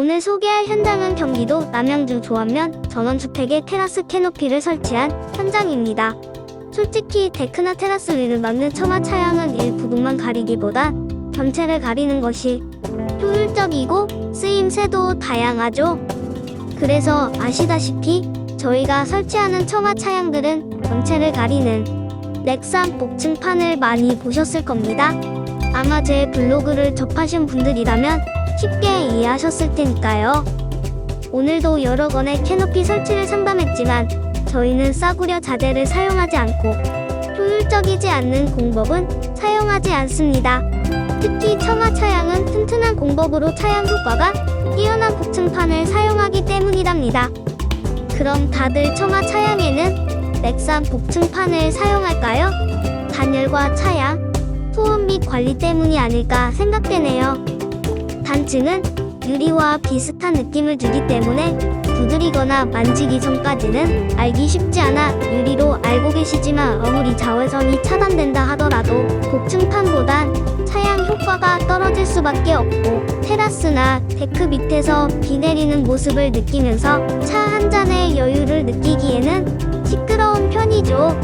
오늘 소개할 현장은 경기도 남양주 조안면 전원주택에 테라스 캐노피를 설치한 현장입니다. 솔직히 데크나 테라스 위를 막는 처마 차양은 일부분만 가리기보다 전체를 가리는 것이 효율적이고 쓰임새도 다양하죠. 그래서 아시다시피 저희가 설치하는 처마 차양들은 전체를 가리는 넥산 복층판을 많이 보셨을 겁니다. 아마 제 블로그를 접하신 분들이라면 쉽게 이해하셨을 테니까요. 오늘도 여러 건의 캐노피 설치를 상담했지만 저희는 싸구려 자재를 사용하지 않고 효율적이지 않는 공법은 사용하지 않습니다. 특히 청아 차양은 튼튼한 공법으로 차양 효과가 뛰어난 복층판을 사용하기 때문이랍니다. 그럼 다들 청아 차양에는 넥산 복층판을 사용할까요? 단열과 차양, 소음 및 관리 때문이 아닐까 생각되네요. 단층은 유리와 비슷한 느낌을 주기 때문에 두드리거나 만지기 전까지는 알기 쉽지 않아 유리로 알고 계시지만 아무리 자외선이 차단된다 하더라도 복층판보단 차양 효과가 떨어질 수밖에 없고 테라스나 데크 밑에서 비 내리는 모습을 느끼면서 차 한 잔의 여유를 느끼기에는 시끄러운 편이죠.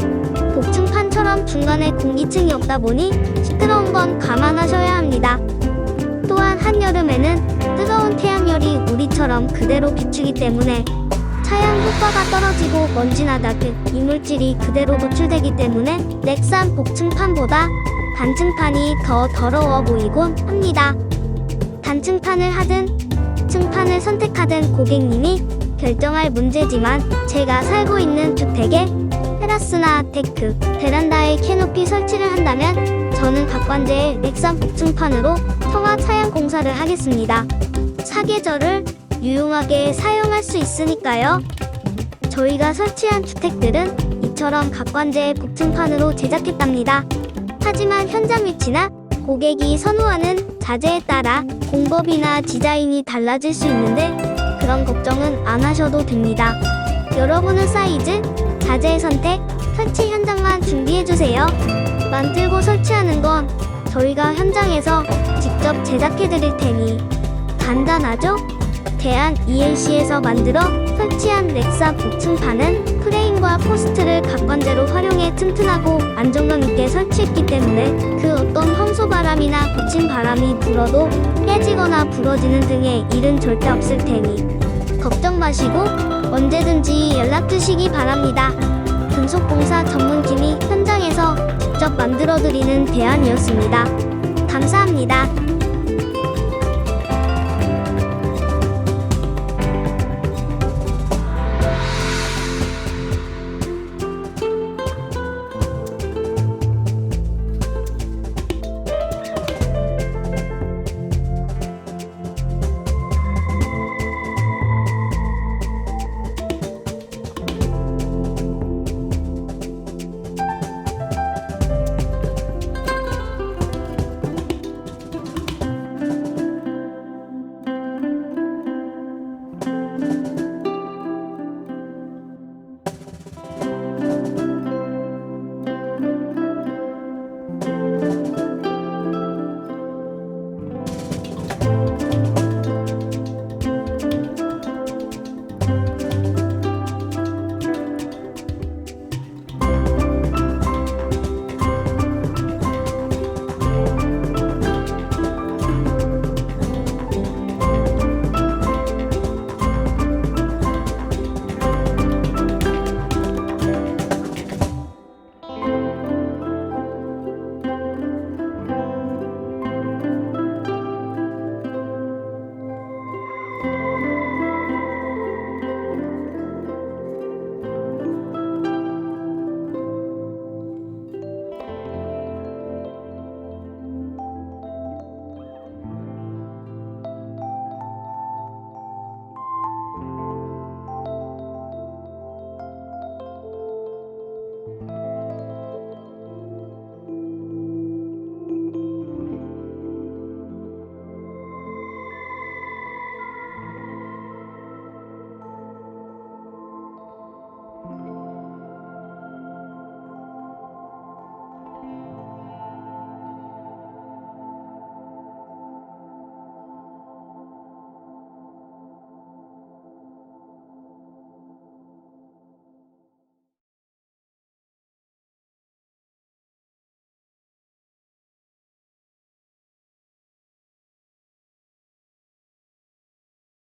복층판처럼 중간에 공기층이 없다 보니 시끄러운 건 감안하셔야 합니다. 또한 한여름에는 뜨거운 태양열이 우리처럼 그대로 비추기 때문에 차양 효과가 떨어지고 먼지나 다크, 이물질이 그대로 노출되기 때문에 넥산 복층판보다 단층판이 더 더러워 보이곤 합니다. 단층판을 하든 층판을 선택하든 고객님이 결정할 문제지만 제가 살고 있는 주택에 테라스나 데크, 베란다에 캐노피 설치를 한다면 저는 각관제의 넥산 복층판으로 청아 차양 공사를 하겠습니다. 사계절을 유용하게 사용할 수 있으니까요. 저희가 설치한 주택들은 이처럼 각관제의 복층판으로 제작했답니다. 하지만 현장 위치나 고객이 선호하는 자재에 따라 공법이나 디자인이 달라질 수 있는데 그런 걱정은 안 하셔도 됩니다. 여러분은 사이즈, 자재 선택, 설치 현장만 준비해주세요. 만들고 설치하는 건 저희가 현장에서 직접 제작해 드릴 테니 간단하죠? 대한 ELC에서 만들어 설치한 넥사 복층판은 프레임과 포스트를 각관제로 활용해 튼튼하고 안정감 있게 설치했기 때문에 그 어떤 황소바람이나 붙인 바람이 불어도 깨지거나 부러지는 등의 일은 절대 없을 테니 걱정 마시고 언제든지 연락 주시기 바랍니다. 금속공사 전문팀이 현장에서 직접 만들어드리는 대안이었습니다. 감사합니다.